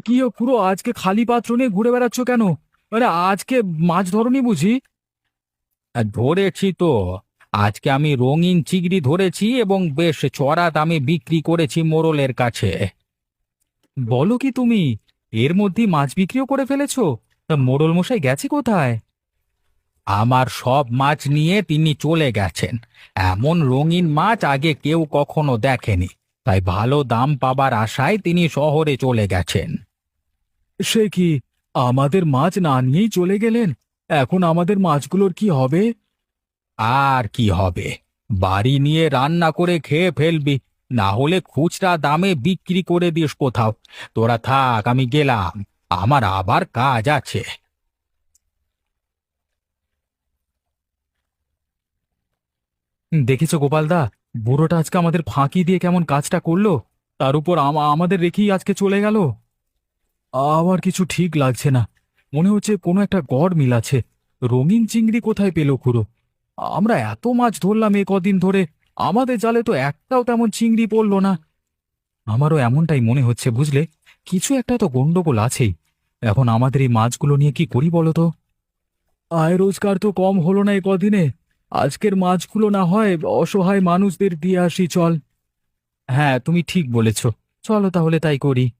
কি ও পুরো আজকে খালি পাত্র নিয়ে ঘুরে বেড়াচ্ছ কেন? মানে আজকে মাছ ধরনি বুঝি? ধরেছি তো। আজকে আমি রঙিন চিংড়ি ধরেছি এবং বেশ চড়া দামে বিক্রি করেছি মোড়লের কাছে। বলো কি তুমি, এর মধ্যে মাছ বিক্রিও করে ফেলেছো? তা মোড়ল মশাই গেছে কোথায়? আমার সব মাছ নিয়ে তিনি চলে গেছেন। এমন রঙিন মাছ আগে কেউ কখনো দেখেনি। তাই ভালো দাম পাবার আশায় তিনি শহরে চলে গেছেন। সে কি আমাদের মাছ না নিয়েই চলে গেলেন? এখন আমাদের মাছগুলোর কি হবে? আর কি হবে? বাড়ি নিয়ে রান্না করে খেয়ে ফেলবি, না হলে খুচরা দামে বিক্রি করে দিস কোথাও। তোরা থাক, আমি গেলাম। আমার আবার কাজ আছে। দেখেছ গোপালদা বুড়োটা আজকে আমাদের ফাঁকি দিয়ে কেমন কাজটা করল? তার উপর আম- আমাদের রেখেই আজকে চলে গেল? আবার কিছু ঠিক লাগছে না। মনে হচ্ছে কোনো একটা গড় মিল আছে। রঙিন চিংড়ি কোথায় পেল খুঁড়ো? আমরা এত মাছ ধরলাম এ কদিন ধরে, আমাদের জালে তো একটাও তেমন চিংড়ি পড়ল না। আমারও এমনটাই মনে হচ্ছে, বুঝলে? কিছু একটা তো গন্ডগোল আছেই। এখন আমাদের এই মাছগুলো নিয়ে কি করি বলো তো? আয় রোজগার তো কম হলো না এ কদিনে। আজকের মাছগুলো না হয় অসহায় মানুষদের দিয়ে আসি, চল। হ্যাঁ তুমি ঠিক বলেছ। চলো তাহলে তাই করি।